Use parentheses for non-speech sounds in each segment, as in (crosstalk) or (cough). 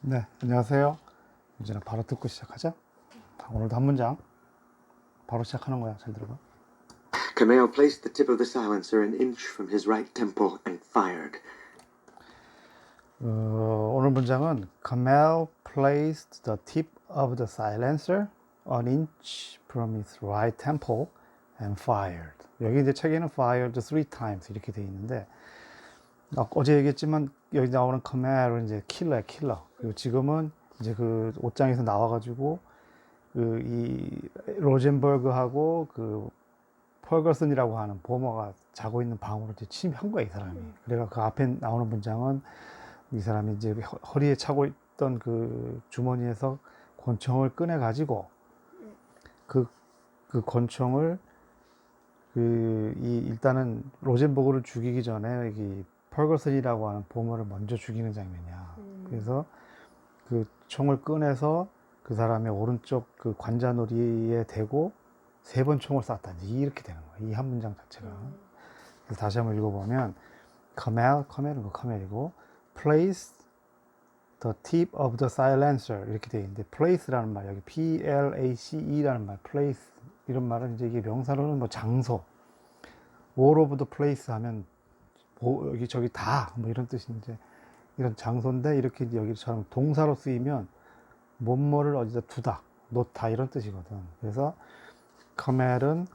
네, 안녕하세요. 이제는 바로 듣고 시작하자. 자, 오늘도 한 문장. 바로 시작하는 거야. 잘 들어봐. Kameo placed the tip of the silencer an inch from his right temple and fired. 어, 오늘 문장은 Kamel placed the tip of the silencer an inch from his right temple and fired. 여기 이제 책에는 fired three times 이렇게 돼 있는데 아, 어제 얘기했지만 여기 나오는 Kamel은 이제 킬러야 킬러. 그리고 지금은 이제 그 옷장에서 나와가지고 그 이 로젠버그하고 그 펄거슨이라고 하는 보머가 자고 있는 방으로 이제 침입한 거야 이 사람이. 그래가 그 앞에 나오는 문장은 이 사람이 이제 허- 허리에 차고 있던 그 주머니에서 권총을 꺼내 가지고 그, 그 권총을 그 이 일단은 로젠버그를 죽이기 전에 여기 펄거슨이라고 하는 보머를 먼저 죽이는 장면이야. 그래서 그 총을 꺼내서 그 사람의 오른쪽 그 관자놀이에 대고 세 번 총을 쐈다. 이렇게 되는 거야. 이 한 문장 자체가. 그래서 다시 한번 읽어보면 카멜, 카멜은 그 카멜이고 place the tip of the silencer 이렇게 돼 있는데 place라는 말 여기 P L A C E라는 말 place 이런 말은 이제 이게 명사로는 뭐 장소 all of the place 하면 뭐 여기 저기 다 뭐 이런 뜻이 이제 이런 장소인데 이렇게 여기처럼 동사로 쓰이면 뭐뭐를 어디다 두다 놓다 이런 뜻이거든. 그래서 카멜은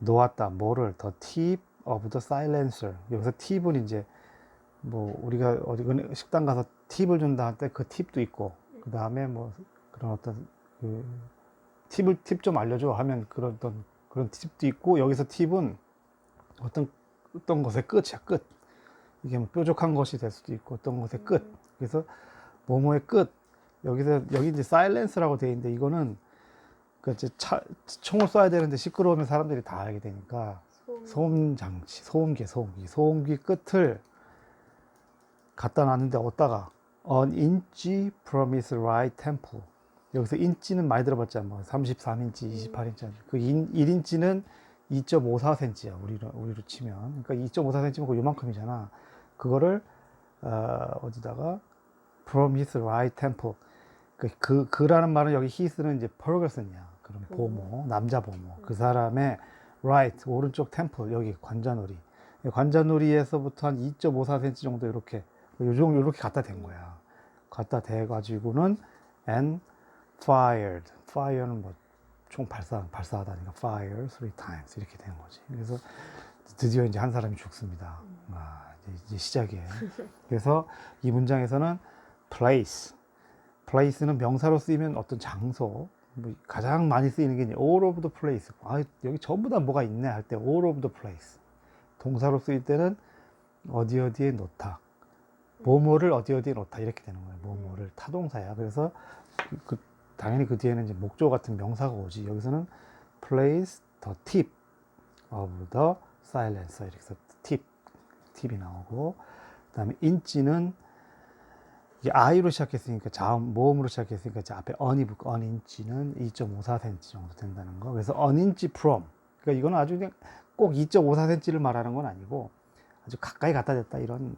놓았다 뭐를 the tip of the silencer. 여기서 팁은 이제 뭐 우리가 어디 은- 식당 가서 팁을 준다 할 때 그 팁도 있고 그 다음에 뭐 그런 어떤 그 팁을 팁 좀 알려줘 하면 그런 어떤 그런 팁도 있고 여기서 팁은 어떤 어떤 것의 끝이야 끝 이게 뭐 뾰족한 것이 될 수도 있고 어떤 것의 끝. 그래서 뭐뭐의 끝. 여기서 여기 이제 사일렌스라고 돼 있는데 이거는 그 이제 차, 총을 쏴야 되는데 시끄러우면 사람들이 다 알게 되니까 소음. 장치, 소음기, 소음기, 소음기 끝을 갖다 놨는데 어디다가? An inch from his right temple. 여기서 인치는 많이 들어봤잖아 뭐 33인치, 28인치. 그 1인치는 2.54cm야 우리로 우리로 치면. 그러니까 2.54cm면 그 요만큼이잖아 그거를 어, 어디다가? From his right temple. 그, 그 그라는 말은 여기 his는 이제 퍼거슨이야. 그런 보모 남자 보모. 그 사람의 right 오른쪽 템플 여기 관자놀이. 관자놀이에서부터 한 2.54cm 정도 이렇게 요정 이렇게 갖다 댄 거야. 갖다 대 가지고는 and fired. fire는 뭐 총 발사 발사하다니까 fire three times 이렇게 된 거지. 그래서 드디어 이제 한 사람이 죽습니다. 아, 이제, 시작이에요. (laughs) 그래서 이 문장에서는 place. place는 명사로 쓰이면 어떤 장소 뭐 가장 많이 쓰이는 게 all of the place. 아 여기 전부 다 뭐가 있네 할 때 all of the place. 동사로 쓰일 때는 어디 어디에 놓다. 뭐뭐를 어디 어디에 놓다. 이렇게 되는 거예요. 뭐뭐를 타동사야. 그래서 그, 그 당연히 그 뒤에는 이제 목조 같은 명사가 오지. 여기서는 place the tip of the silencer. 이렇게 해서 tip 팁이 나오고 그 다음에 인치는 이게 I로 시작했으니까 자음 모음으로 시작했으니까 이제 앞에 on이 붙고 inch는 2.54cm 정도 된다는 거. 그래서 inch from. 그러니까 이거는 아주 그냥 꼭 2.54cm를 말하는 건 아니고 아주 가까이 갖다 댔다 이런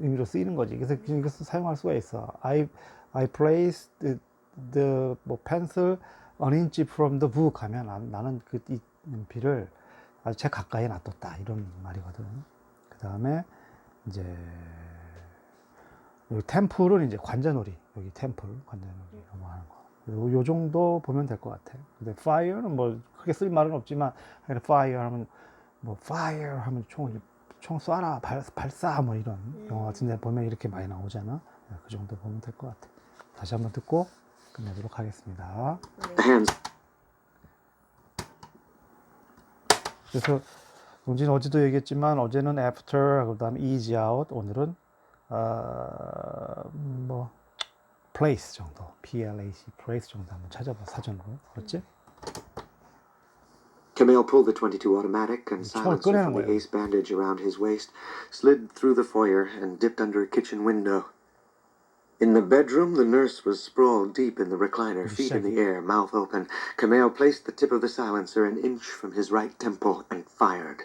의미로 쓰이는 거지. 그래서 이것을 사용할 수가 있어. I I placed the, the 뭐 pencil on inch from the book 하면 나- 나는 그이 연필을 아주 제 가까이 놔뒀다 이런 말이거든. 그 다음에 이제 여기 템플은 이제 관자놀이 여기 템플 관자놀이라고 하는 거. 요, 요 정도 보면 될 것 같아. 근데 fire는 뭐 크게 쓸 말은 없지만 fire 하면 뭐 fire 하면 총, 총 쏴라 발, 발사 뭐 이런 영화 같은데 보면 이렇게 많이 나오잖아. 그 정도 보면 될 것 같아. 다시 한번 듣고 끝내도록 하겠습니다. Hands (clears throat) 그래서 용진 어제도 얘기했지만 어제는 after 그다음에 ease out 오늘은 어, 뭐 place 정도 P L A C place 정도 한번 찾아봐 사전으로 그렇지? Kameo pulled the 22 automatic and silencer from the ace bandage around his waist, slid through the foyer, and dipped under a kitchen window. In the bedroom, the nurse was sprawled deep in the recliner, feet in the air, mouth open. Kameo placed the tip of the silencer an inch from his right temple and fired.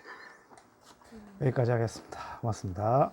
여기까지 하겠습니다. 고맙습니다.